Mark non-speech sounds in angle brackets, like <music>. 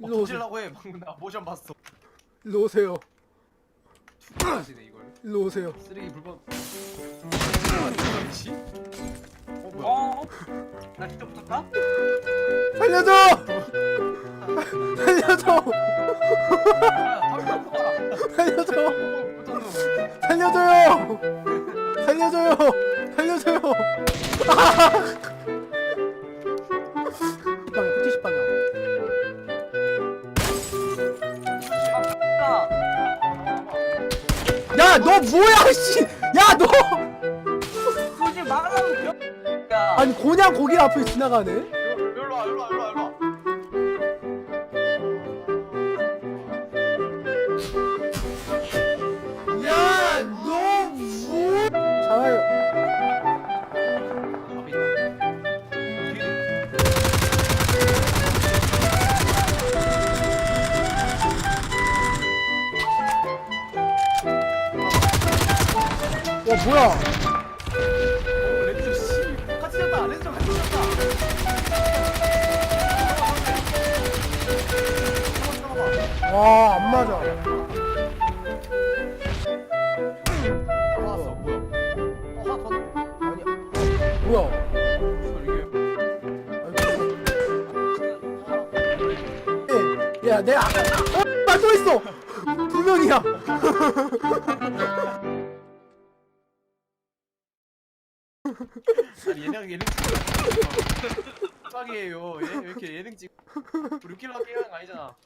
어, 일로 오세요. 던질라고 해. 방금 나 모션 봤어. 일로 오세요. 투구하시네 이걸. 일로 오세요. 쓰레기 불법. 그렇지? 어 뭐야? 어? 나 진짜 붙었다? 살려줘! 살려줘! 살려줘! 살려줘요! 살려줘요! 살려줘요! 야, 너 뭐야, 씨! 야, 너! 굳이 겨... 야, 아니, 그냥 거기 앞에 지나가네? 와, 뭐야? 어, 렌즈 씨. 같이 졌다. 렌즈 같이 졌다. 와, 안 맞아. 어. 야, 내 아까 어, 나또 있어. 두 명이야. <laughs> 아니 예능 예능 빡이에요. 얘 왜 이렇게 예능 찍? 우리 웃기려고 게임하는 거 아니잖아.